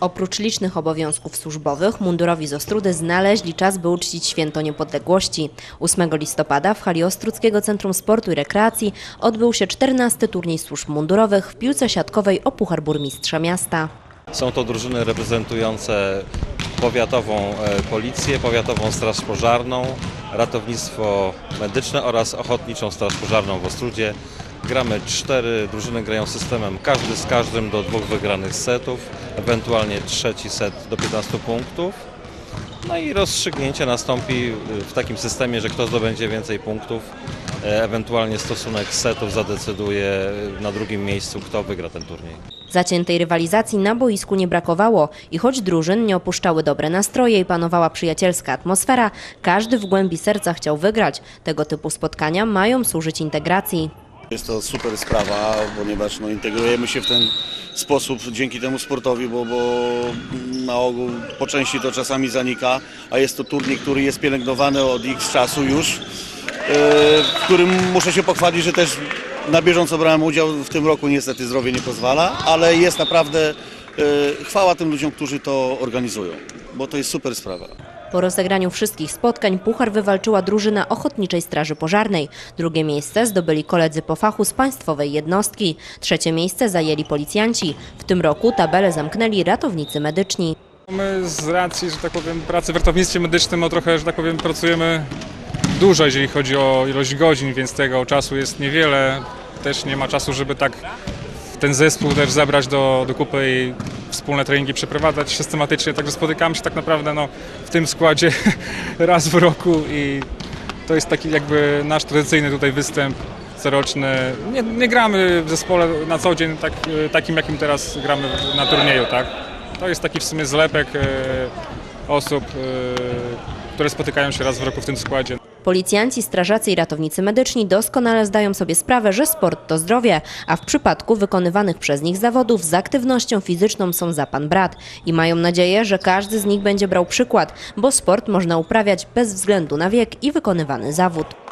Oprócz licznych obowiązków służbowych, mundurowi z Ostrudy znaleźli czas, by uczcić Święto Niepodległości. 8 listopada w hali Ostruckiego Centrum Sportu i Rekreacji odbył się 14 turniej służb mundurowych w piłce siatkowej o Puchar Burmistrza Miasta. Są to drużyny reprezentujące powiatową e, policję, powiatową straż pożarną, ratownictwo medyczne oraz ochotniczą straż pożarną w Ostrudzie. Gramy cztery drużyny, grają systemem każdy z każdym do dwóch wygranych setów, ewentualnie trzeci set do 15 punktów. No i rozstrzygnięcie nastąpi w takim systemie, że kto zdobędzie więcej punktów, e, ewentualnie stosunek setów zadecyduje na drugim miejscu, kto wygra ten turniej. Zaciętej rywalizacji na boisku nie brakowało i choć drużyn nie opuszczały dobre nastroje i panowała przyjacielska atmosfera, każdy w głębi serca chciał wygrać. Tego typu spotkania mają służyć integracji. Jest to super sprawa, ponieważ no, integrujemy się w ten sposób dzięki temu sportowi, bo, bo na ogół po części to czasami zanika, a jest to turniej, który jest pielęgnowany od x czasu już, yy, w którym muszę się pochwalić, że też na bieżąco brałem udział, w tym roku niestety zdrowie nie pozwala, ale jest naprawdę yy, chwała tym ludziom, którzy to organizują, bo to jest super sprawa. Po rozegraniu wszystkich spotkań puchar wywalczyła drużyna Ochotniczej Straży Pożarnej. Drugie miejsce zdobyli koledzy po fachu z państwowej jednostki. Trzecie miejsce zajęli policjanci. W tym roku tabelę zamknęli ratownicy medyczni. My z racji, że tak powiem, pracy w ratownictwie medycznym, no trochę, że tak powiem, pracujemy dużo, jeżeli chodzi o ilość godzin, więc tego czasu jest niewiele. Też nie ma czasu, żeby tak ten zespół też zabrać do, do kupy i wspólne treningi przeprowadzać systematycznie. Także spotykamy się tak naprawdę no, w tym składzie raz w roku i to jest taki jakby nasz tradycyjny tutaj występ coroczny. Nie, nie gramy w zespole na co dzień tak, takim, jakim teraz gramy na turnieju, tak? To jest taki w sumie zlepek e, osób, e, które spotykają się raz w roku w tym składzie. Policjanci, strażacy i ratownicy medyczni doskonale zdają sobie sprawę, że sport to zdrowie, a w przypadku wykonywanych przez nich zawodów z aktywnością fizyczną są za pan brat i mają nadzieję, że każdy z nich będzie brał przykład, bo sport można uprawiać bez względu na wiek i wykonywany zawód.